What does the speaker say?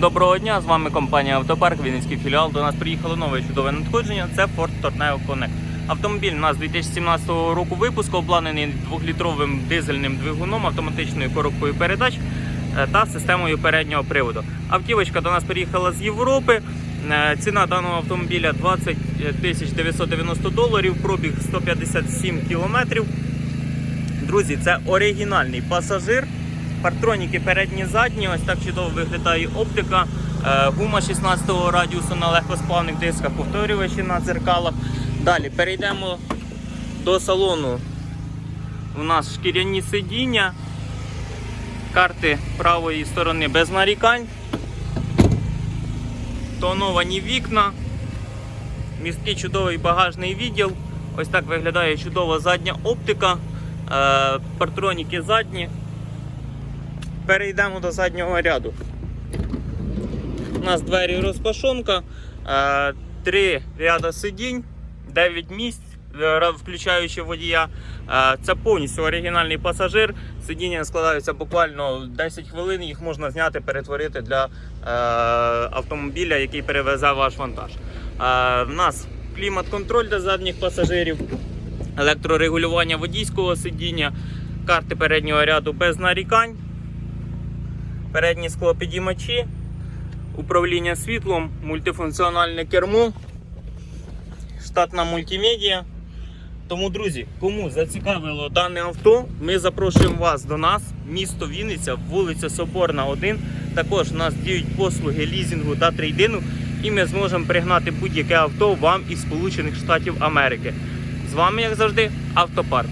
Доброго дня, з вами компанія Автопарк, Вінницький філіал. До нас приїхало нове чудове надходження. Це Ford Tornado Connect. Автомобіль у нас 2017 року випуску, обладнаний 2-літровим дизельним двигуном, автоматичною коробкою передач е, та системою переднього приводу. Автівочка до нас приїхала з Європи. Е, Ціна даного автомобіля 20 тисяч 990 доларів, пробіг 157 кілометрів. Друзі, це оригінальний пасажир. Партроніки передні задні, ось так чудово виглядає оптика. Е, Гума 16-го радіусу на легкосплавних дисках, повторювачі на дзеркалах. Далі перейдемо до салону. У нас шкіряні сидіння, карти правої сторони без нарікань, тоновані вікна, місткий чудовий багажний відділ. Ось так виглядає чудова задня оптика, е, партроніки задні. Перейдемо до заднього ряду. У нас двері розпашонка, е, три ряда сидінь, 9 місць, е, включаючи водія. Е, Це повністю оригінальний пасажир. Сидіння складаються буквально 10 хвилин, їх можна зняти, перетворити для автомобіля, який перевезе ваш вантаж. У нас клімат-контроль для задніх пасажирів, електрорегулювання водійського сидіння, карти переднього ряду без нарікань передні склопідіймачі, управління світлом, мультифункціональне кермо, штатна мультимедіа. Тому, друзі, кому зацікавило дане авто, ми запрошуємо вас до нас, місто Вінниця, вулиця Соборна, 1. Також у нас діють послуги лізінгу та трейдину, і ми зможемо пригнати будь-яке авто вам із Сполучених Штатів Америки. З вами, як завжди, автопарк.